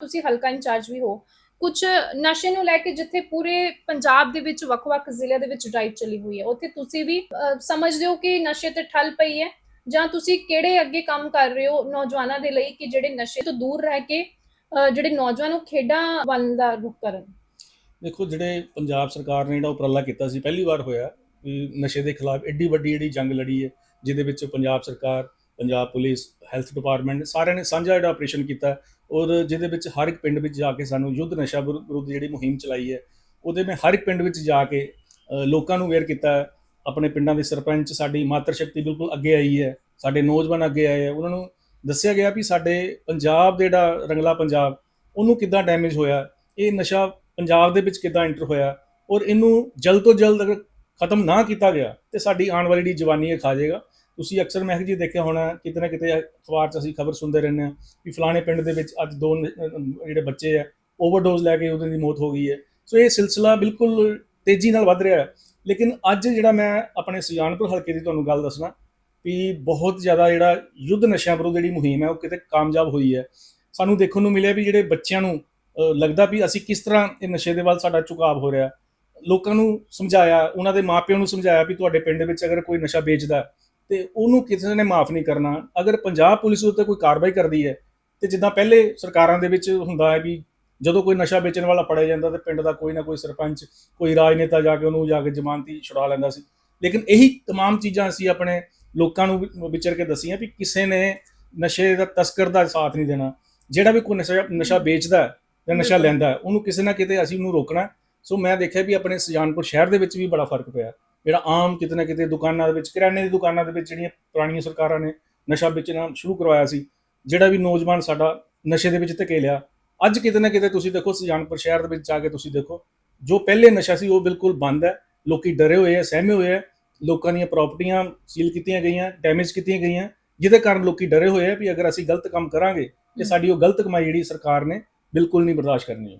ਤੁਸੀਂ ਹਲਕਾ ਇੰਚਾਰਜ ਵੀ ਹੋ ਕੁਝ ਨਸ਼ੇ ਨੂੰ ਲੈ ਕੇ ਜਿੱਥੇ ਪੂਰੇ ਪੰਜਾਬ ਦੇ ਵਿੱਚ ਵੱਖ-ਵੱਖ ਜ਼ਿਲ੍ਹਿਆਂ ਦੇ ਵਿੱਚ ਡਰਾਈਵ ਚੱਲੀ ਹੋਈ ਹੈ ਉੱਥੇ ਤੁਸੀਂ ਵੀ ਅਹ, ਸਮਝਦੇ ਹੋ ਕਿ ਨਸ਼ੇ ਤੇ ਠੱਲ ਪਈ ਹੈ ਜਾਂ ਤੁਸੀਂ ਕਿਹੜੇ ਅੱਗੇ ਕੰਮ ਕਰ ਰਹੇ ਹੋ ਨੌਜਵਾਨਾਂ ਦੇ ਲਈ ਕਿ ਜਿਹੜੇ ਨਸ਼ੇ ਤੋਂ ਦੂਰ ਰਹਿ ਕੇ ਅਹ, ਜਿਹੜੇ ਨੌਜਵਾਨ ਉਹ ਖੇਡਾਂ ਵੱਲ ਦਾ ਰੁਖ ਕਰਨ? ਦੇਖੋ ਜਿਹੜੇ ਪੰਜਾਬ ਸਰਕਾਰ ਨੇ ਜਿਹੜਾ ਉਪਰਾਲਾ ਕੀਤਾ ਸੀ ਪਹਿਲੀ ਵਾਰ ਹੋਇਆ ਵੀ ਨਸ਼ੇ ਦੇ ਖਿਲਾਫ ਐਡੀ ਵੱਡੀ ਜਿਹੜੀ ਜੰਗ ਲੜੀ ਹੈ ਜਿਹਦੇ ਵਿੱਚ ਪੰਜਾਬ ਸਰਕਾਰ ਪੰਜਾਬ ਪੁਲਿਸ ਹੈਲਥ ਡਿਪਾਰਟਮੈਂਟ ਸਾਰਿਆਂ ਨੇ ਸਾਂਝਾ ਜਿਹੜਾ ਆਪਰੇਸ਼ਨ ਕੀਤਾ, ਔਰ ਜਿਹਦੇ ਵਿੱਚ ਹਰ ਇੱਕ ਪਿੰਡ ਵਿੱਚ ਜਾ ਕੇ ਸਾਨੂੰ ਯੁੱਧ ਨਸ਼ਾ ਵਿਰੁ- ਵਿਰੁੱਧ ਜਿਹੜੀ ਮੁਹਿੰਮ ਚਲਾਈ ਹੈ, ਉਹਦੇ ਮੈਂ ਹਰ ਇੱਕ ਪਿੰਡ ਵਿੱਚ ਜਾ ਕੇ ਲੋਕਾਂ ਨੂੰ ਅਵੇਅਰ ਕੀਤਾ ਆਪਣੇ ਪਿੰਡਾਂ ਦੇ ਸਰਪੰਚ, ਸਾਡੀ ਮਾਤਰ ਸ਼ਕਤੀ ਬਿਲਕੁਲ ਅੱਗੇ ਆਈ ਹੈ, ਸਾਡੇ ਨੌਜਵਾਨ ਅੱਗੇ ਆਏ ਹੈ। ਉਹਨਾਂ ਨੂੰ ਦੱਸਿਆ ਗਿਆ ਵੀ ਸਾਡੇ ਪੰਜਾਬ ਦੇ ਜਿਹੜਾ ਰੰਗਲਾ ਪੰਜਾਬ, ਉਹਨੂੰ ਕਿੱਦਾਂ ਡੈਮੇਜ ਹੋਇਆ, ਇਹ ਨਸ਼ਾ ਪੰਜਾਬ ਦੇ ਵਿੱਚ ਕਿੱਦਾਂ ਐਂਟਰ ਹੋਇਆ, ਔਰ ਇਹਨੂੰ ਜਲਦ ਤੋਂ ਜਲਦ ਅਗਰ ਖਤਮ ਨਾ ਕੀਤਾ ਗਿਆ, ਤੇ ਸਾਡੀ ਆਉਣ ਵਾਲੀ ਜਿਹੜੀ ਜਵਾਨੀ ਇਹ ਖਾ ਜਾਏਗਾ। ਤੁਸੀਂ ਅਕਸਰ ਮਹਿਕ ਜੀ ਦੇਖਿਆ ਹੋਣਾ ਕਿਤੇ ਨਾ ਕਿਤੇ ਅਖਬਾਰ 'ਚ ਅਸੀਂ ਖਬਰ ਸੁਣਦੇ ਰਹਿੰਦੇ ਹਾਂ ਕਿ ਫਲਾਣੇ ਪਿੰਡ ਦੇ ਵਿੱਚ ਅੱਜ ਦੋ ਜਿਹੜੇ ਬੱਚੇ ਆ ਓਵਰਡੋਜ਼ ਲੈ ਕੇ ਉਹਦੀ ਮੌਤ ਹੋ ਗਈ ਹੈ। ਸੋ ਇਹ ਸਿਲਸਿਲਾ ਬਿਲਕੁਲ ਤੇਜ਼ੀ ਨਾਲ ਵੱਧ ਰਿਹਾ ਹੈ। ਲੇਕਿਨ ਅੱਜ ਜਿਹੜਾ ਮੈਂ ਆਪਣੇ ਸੁਜਾਨਪੁਰ ਹਲਕੇ ਦੀ ਤੁਹਾਨੂੰ ਗੱਲ ਦੱਸਣਾ ਵੀ ਬਹੁਤ ਜ਼ਿਆਦਾ ਜਿਹੜਾ ਯੁੱਧ ਨਸ਼ਿਆਂ ਵਿਰੁੱਧ ਜਿਹੜੀ ਮੁਹਿੰਮ ਹੈ ਉਹ ਕਿਤੇ ਕਾਮਯਾਬ ਹੋਈ ਹੈ। ਸਾਨੂੰ ਦੇਖਣ ਨੂੰ ਮਿਲਿਆ ਵੀ ਜਿਹੜੇ ਬੱਚਿਆਂ ਨੂੰ ਲੱਗਦਾ ਵੀ ਅਸੀਂ ਕਿਸ ਤਰ੍ਹਾਂ ਇਹ ਨਸ਼ੇ ਦੇ ਵੱਲ ਸਾਡਾ ਝੁਕਾਅ ਹੋ ਰਿਹਾ। ਲੋਕਾਂ ਨੂੰ ਸਮਝਾਇਆ, ਉਹਨਾਂ ਦੇ ਮਾਪਿਆਂ ਨੂੰ ਸਮਝਾਇਆ ਵੀ ਤੁਹਾਡੇ ਪਿੰਡ ਵਿੱਚ ਅਗਰ ਕੋਈ ਨਸ਼ਾ ਵੇਚਦਾ ਤੇ ਉਹਨੂੰ ਕਿਸੇ ਨੇ ਮਾਫ ਨਹੀਂ ਕਰਨਾ ਅਗਰ ਪੰਜਾਬ ਪੁਲਿਸ ਉੱਤੇ ਕੋਈ ਕਾਰਵਾਈ ਕਰਦੀ ਹੈ ਤੇ ਜਿੱਦਾਂ ਪਹਿਲੇ ਸਰਕਾਰਾਂ ਦੇ ਵਿੱਚ ਹੁੰਦਾ ਹੈ ਵੀ ਜਦੋਂ ਕੋਈ ਨਸ਼ਾ ਵੇਚਣ ਵਾਲਾ ਫੜਿਆ ਜਾਂਦਾ ਤੇ ਪਿੰਡ ਦਾ ਕੋਈ ਨਾ ਕੋਈ ਸਰਪੰਚ ਕੋਈ ਰਾਜਨੇਤਾ ਜਾ ਕੇ ਉਹਨੂੰ ਜਾ ਕੇ ਜ਼ਮਾਨਤੀ ਛੁਡਾ ਲੈਂਦਾ ਸੀ ਲੇਕਿਨ ਇਹੀ तमाम ਚੀਜ਼ਾਂ ਅਸੀਂ ਆਪਣੇ ਲੋਕਾਂ ਨੂੰ ਵੀ ਵਿਚਰ ਕੇ ਦਸੀਆਂ ਵੀ ਕਿਸੇ ਨੇ ਨਸ਼ੇ ਦਾ ਤਸਕਰ ਦਾ ਸਾਥ ਨਹੀਂ ਦੇਣਾ ਜਿਹੜਾ ਵੀ ਕੋਈ ਨਸ਼ਾ ਨਸ਼ਾ ਵੇਚਦਾ ਹੈ ਜਾਂ ਨਸ਼ਾ ਬਿਲਕੁਲ। ਲੈਂਦਾ ਹੈ, ਉਹਨੂੰ ਕਿਸੇ ਨਾ ਕਿਤੇ ਅਸੀਂ ਉਹਨੂੰ ਰੋਕਣਾ ਹੈ। ਸੋ ਮੈਂ ਦੇਖਿਆ ਵੀ ਆਪਣੇ ਸੁਜਾਨਪੁਰ ਸ਼ਹਿਰ ਦੇ ਵਿੱਚ ਵੀ ਬੜਾ ਫਰਕ ਪਿਆ ਜਿਹੜਾ ਆਮ ਕਿਤੇ ਨਾ ਕਿਤੇ ਦੁਕਾਨਾਂ ਦੇ ਵਿੱਚ ਕਿਰਾਣੇ ਦੀ ਦੁਕਾਨਾਂ ਦੇ ਵਿੱਚ ਜਿਹੜੀਆਂ ਪੁਰਾਣੀਆਂ ਸਰਕਾਰਾਂ ਨੇ ਨਸ਼ਾ ਵੇਚਣਾ ਸ਼ੁਰੂ ਕਰਵਾਇਆ ਸੀ ਜਿਹੜਾ ਵੀ ਨੌਜਵਾਨ ਸਾਡਾ ਨਸ਼ੇ ਦੇ ਵਿੱਚ ਧਕੇਲਿਆ ਅੱਜ ਕਿਤੇ ਨਾ ਕਿਤੇ ਤੁਸੀਂ ਦੇਖੋ ਸੁਜਾਨਪੁਰ ਸ਼ਹਿਰ ਦੇ ਵਿੱਚ ਜਾ ਕੇ ਤੁਸੀਂ ਦੇਖੋ ਜੋ ਪਹਿਲੇ ਨਸ਼ਾ ਸੀ ਉਹ ਬਿਲਕੁਲ ਬੰਦ ਹੈ ਲੋਕੀ ਡਰੇ ਹੋਏ ਆ ਸਹਿਮੇ ਹੋਏ ਆ ਲੋਕਾਂ ਦੀਆਂ ਪ੍ਰਾਪਰਟੀਆਂ ਸੀਲ ਕੀਤੀਆਂ ਗਈਆਂ ਡੈਮੇਜ ਕੀਤੀਆਂ ਗਈਆਂ ਜਿਹਦੇ ਕਾਰਨ ਲੋਕੀ ਡਰੇ ਹੋਏ ਆ ਵੀ ਅਗਰ ਅਸੀਂ ਗਲਤ ਕੰਮ ਕਰਾਂਗੇ ਤੇ ਸਾਡੀ ਉਹ ਗਲਤ ਕਮਾਈ ਜਿਹੜੀ ਸਰਕਾਰ ਨੇ ਬਿਲਕੁਲ ਨਹੀਂ ਬਰਦਾਸ਼ਤ ਕਰਨੀ